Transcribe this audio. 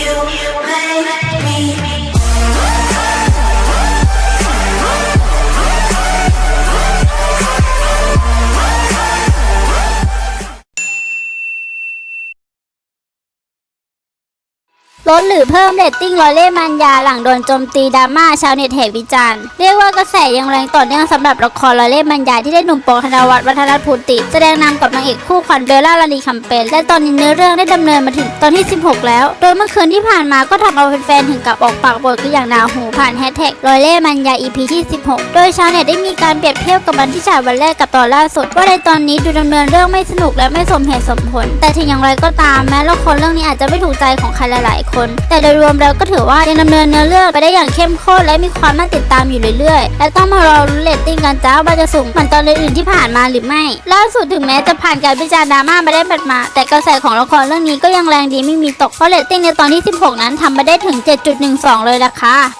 you make me. ลดหรือเพิ่มเรตติ้งลอยเล่มันยาหลังโดนโจมตีดราม่าชาวเน็ตแหกวิจารณ์เรียกว่ากระแสยังแรงต่อเนื่องสำหรับละครลอยเล่มันยาที่ได้หนุ่มโปรธนวัฒน์วัฒนภูติ แสดงนำกับนางเอกคู่ขวัญเบลล่าลานีคำเปนและตอนนี้เนื้อเรื่องได้ดำเนินมาถึงตอนที่ 16 แล้ว โดยเมื่อคืนที่ผ่านมาก็ทำเอาแฟนๆถึงกับออกปากบ่นกันอย่างหนาหูผ่านแฮชแท็กลอยเล่มันยา EP ที่ 16 โดยชาวเน็ตได้มีการเปรียบเทียบกับวันที่ฉายวันแรกกับตอนล่าสุด ว่าในตอนนี้ดูดำเนินเรื่องไม่สนุกและไม่สมเหตุสมผล แต่ถึงอย่างไรก็ตามแม้ละครเรื่องนี้อาจจะไม่ถูกใจของใครหลายๆคนแต่โดยรวมแล้วก็ถือว่ายังดำเนินเนื้อเรื่องไปได้อย่างเข้มข้นและมีความน่าติดตามอยู่เรื่อยๆ และต้องมารอรุ้นเรตติ้งกันจ้าว่าจะสูงเหมือนตอนอื่นๆที่ผ่านมาหรือไม่ล่าสุดถึงแม้จะผ่านการพิจารณามาไม่ามาได้บัดมา แต่กระแสของละครเรื่องนี้ก็ยังแรงดีไม่มีตกเพราะเรตติ้งในตอนที่ 16 นั้นทำมาได้ถึง 7.12 เลยล่ะค่ะ